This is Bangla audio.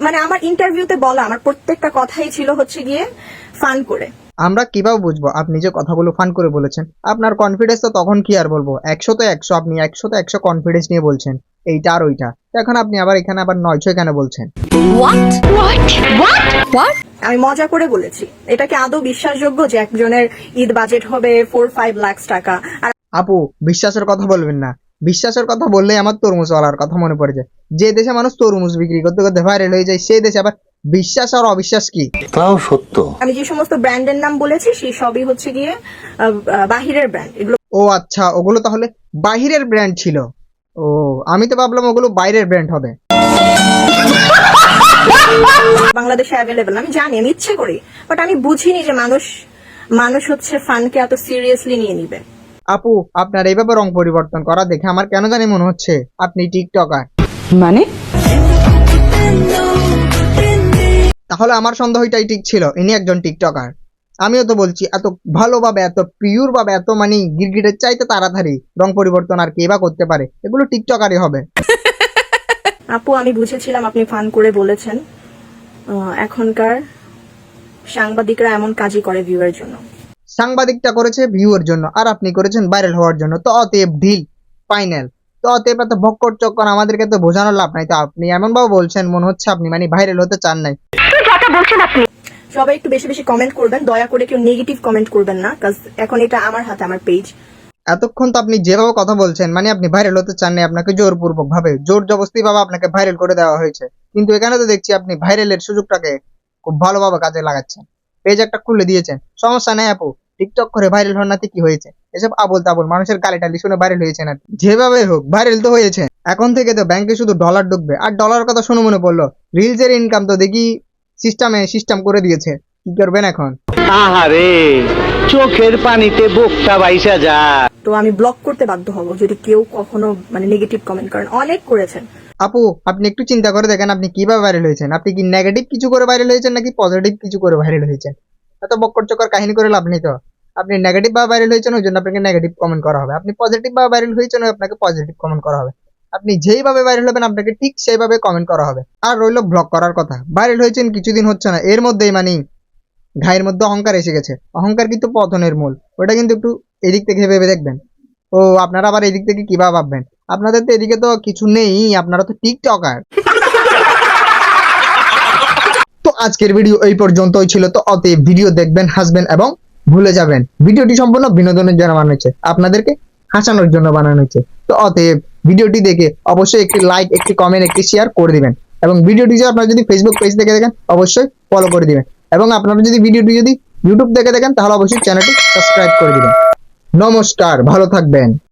মানে আমার ইন্টারভিউতে বলা আমার প্রত্যেকটা কথাই ছিল হচ্ছে গিয়ে ফান করে আমরা কীভাবে বুঝব আপনি যে কথাগুলো ফান করে বলেছেন আপনার কনফিডেন্স তো তখন কি আর বলব একশো তো একশো আপনি একশো তো একশো কনফিডেন্স নিয়ে বলছেন এইটা আর ওইটা এখন আপনি আবার এখানে আবার নয়শো কেন বলছেন What? What? What? What? আমি মজা করে বলেছি এটা কি আদৌ বিশ্বাসযোগ্য যে একজনের ঈদ বাজেট হবে ফোর ফাইভ লাখ টাকা আর আপু বিশ্বাসের কথা বলবেন না বিশ্বাসের কথা বললে আমার তরমুজ ওয়ালার কথা মনে পড়ে যায়। যে দেশে মানুষ তরমুজ বিক্রি করতে করতে ভাইরাল হয়ে যায় সেই দেশে আবার বিশ্বাস আর অবিশ্বাস কি? তাও সত্য। আমি যে সমস্ত ব্র্যান্ডের নাম বলেছি সেই সবই হচ্ছে গিয়ে বাহিরের ব্র্যান্ড এগুলো ও আচ্ছা ওগুলো তাহলে বাহিরের ব্র্যান্ড ছিল। ও আমি তো ভাবলাম ওগুলো বাইরের ব্র্যান্ড হবে। বাংলাদেশে অ্যাভেলেবেল আমি জানি আমি ইচ্ছে করি বাট আমি বুঝিনি যে মানুষ মানুষ হচ্ছে ফানকে এত সিরিয়াসলি নিয়ে নিবে। আপু আপনার এইভাবে রং পরিবর্তন করা দেখে আমার কেন জানি মনে হচ্ছে আপনি টিকটকার। মানে? তাহলে আমার সন্দেহটাই ঠিক ছিল ইনি একজন টিকটকার। আমিও তো বলছি এত ভালোভাবে এত পিওর ভাবে এত মানে গিরগিটের চাইতে তাড়াতাড়ি রং পরিবর্তন আর কে বা করতে পারে এগুলো টিকটকারই হবে। আপু আমি বুঝেছিলাম আপনি ফান করে বলেছেন এখনকার সাংবাদিকরা এমন কাজই করে ভিউয়ের জন্য। সাংবাদিকটা করেছে ভিউয়ের জন্য আর আপনি করেছেন ভাইরাল হওয়ার জন্য। তো অতএব ঢিল ফাইনাল তো অতএব এত ভক্কর চক্কর আমাদেরকে তো বোঝানোর লাভ নাই। তো আপনি এমন ভাবে বলছেন মনে হচ্ছে আপনি মানে ভাইরাল হতে চান নাই। সবাই একটু বেশি বেশি কমেন্ট করবেন দয়া করে কেউ নেগেটিভ কমেন্ট করবেন না কাজ এখন এটা আমার হাতে আমার পেজ এতক্ষণ তো আপনি যেভাবে কথা বলছেন মানে আপনি ভাইরাল হতে চান না আপনাকে জোরপূর্বক ভাবে জোর জবস্তি ভাবে আপনাকে ভাইরাল করে দেওয়া হয়েছে। কিন্তু এখানে তো দেখছি আপনি ভাইরালের সুযোগটাকে খুব ভালোভাবে কাজে লাগাচ্ছেন। পেজ একটা খুলে দিয়েছেন। সমস্যা নেই আপু। টিকটক করে ভাইরাল হন নাতে কি হয়েছে? এসব আবল তাবল মানুষের গালি টালি শুনে ভাইরাল হয়েছেন আর যেভাবে হোক ভাইরাল তো হয়েছে। এখন থেকে তো ব্যাংকে শুধু ডলার ঢুকবে। আর ডলার কথা শুনে মনে পড়ল রিলসের ইনকাম তো দেখি সিস্টেমে সিস্টেম করে দিয়েছে। কি করবেন এখন? আহারে চোখের পানিতে বুকটা বাইসা যায় তো আমি ব্লক করতে বাধ্য হব যদি কেউ কখনো মানে নেগেটিভ কমেন্ট করেন। অনেক করেছেন। আপু আপনি একটু চিন্তা করে দেখেন আপনি কীভাবে ভাইরাল হয়েছেন। আপনি কি নেগেটিভ কিছু করে ভাইরাল হয়েছেন নাকি পজিটিভ কিছু করে ভাইরাল হয়েছেন? এত বক্কর চক্কর কাহিনী করে লাভ নেই তো। আপনি নেগেটিভ বা ভাইরাল হয়েছেন, ওই জন্য আপনাকে নেগেটিভ কমেন্ট করা হবে। আপনি পজিটিভ বা ভাইরাল হয়েছেন আপনাকে পজিটিভ কমেন্ট করা হবে। আপনি যেইভাবে ভাইরাল হবেন, আপনাকে ঠিক সেইভাবে কমেন্ট করা হবে। আর রইল ব্লক করার কথা। ভাইরাল হয়েছেন, কিছুদিন হচ্ছে না। এর মধ্যেই মানে ঘায়ের মধ্যে অহংকার এসে গেছে। অহংকার কিন্তু পতনের মূল। ওটা কিন্তু একটু এদিক থেকে ভেবে দেখবেন। ও, আপনারা আবার এদিক থেকে কীভাবে ভাববেন? আপনাদের তো এদিকে তো কিছু নেই, আপনারা তো টিকটকার। তো আজকের ভিডিও এই পর্যন্তই ছিল। তো অতএব ভিডিও দেখবেন, হাসবেন এবং ভুলে যাবেন। ভিডিওটি সম্পূর্ণ বিনোদনের জন্য বানানো হয়েছে। আপনাদেরকে হাসানোর জন্য বানানো হয়েছে। তো অতএব ভিডিওটি দেখে অবশ্যই একটি লাইক একটি কমেন্ট একটি শেয়ার করে দিবেন। এবং ভিডিওটি যদি আপনারা যদি ফেসবুক পেজ থেকে দেখেন অবশ্যই ফলো করে দিবেন। এবং আপনারা যদি ভিডিওটি যদি ইউটিউব থেকে দেখেন তাহলে অবশ্যই চ্যানেলটি সাবস্ক্রাইব করে দিবেন। নমস্কার, ভালো থাকবেন।